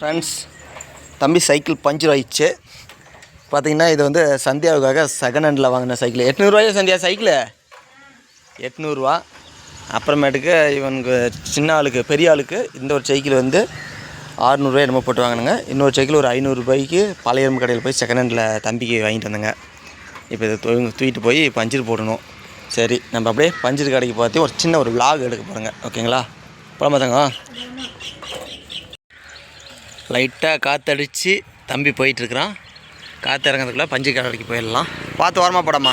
Friends தம்பி cycle puncture ஆயிடுச்சு. பார்த்தீங்கன்னா இது வந்து சந்தியாவுக்காக செகண்ட் ஹேண்டில் வாங்கின சைக்கிள் எட்நூறுவாயா சந்தியா சைக்கிள் எட்நூறுவா. அப்புறமேட்டுக்கு இவனுக்கு சின்ன ஆளுக்கு பெரிய ஆளுக்கு இந்த ஒரு சைக்கிள் வந்து ஆறுநூறுவா என்னமோ போட்டு வாங்கினுங்க. இன்னொரு சைக்கிள் ஒரு ஐநூறுரூபாய்க்கு பழைய எறும்பு கடையில் போய் செகண்ட் ஹேண்டில் தம்பிக்கு வாங்கிட்டு வந்தேங்க. இப்போ இதை தூ தூக்கிட்டு போய் பஞ்சர் போடணும். சரி நம்ம அப்படியே பஞ்சர் கடைக்கு பார்த்து ஒரு சின்ன ஒரு vlog எடுக்க போகிறோங்க ஓகேங்களா போலாமா தங்க லைட்டாக காற்றடிச்சு தம்பி போயிட்டுருக்குறான். காற்று இறங்கிறதுக்குள்ள பஞ்சு கடைக்கு போயிடலாம். பார்த்து ஓரமாக போடாமா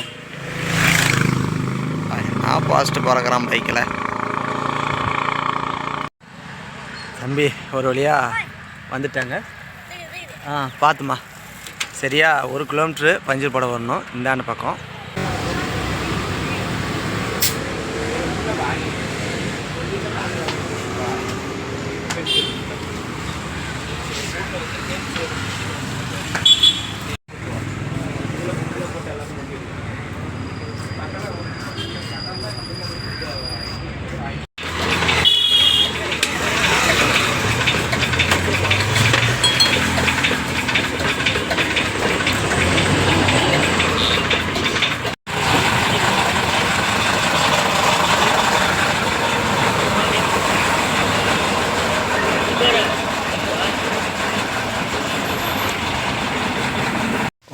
நான் ஃபாஸ்ட்டு பறக்கிறான் பைக்கில் தம்பி ஒரு வழியாக வந்துட்டாங்க. ஆ பார்த்துமா சரியா ஒரு கிலோமீட்ரு பஞ்சர் போட வரணும். இந்தாண்ட பக்கம்.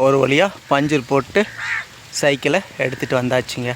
ஒரு வழியாக பஞ்சர் போட்டு சைக்கிளை எடுத்துகிட்டு வந்தாச்சுங்க.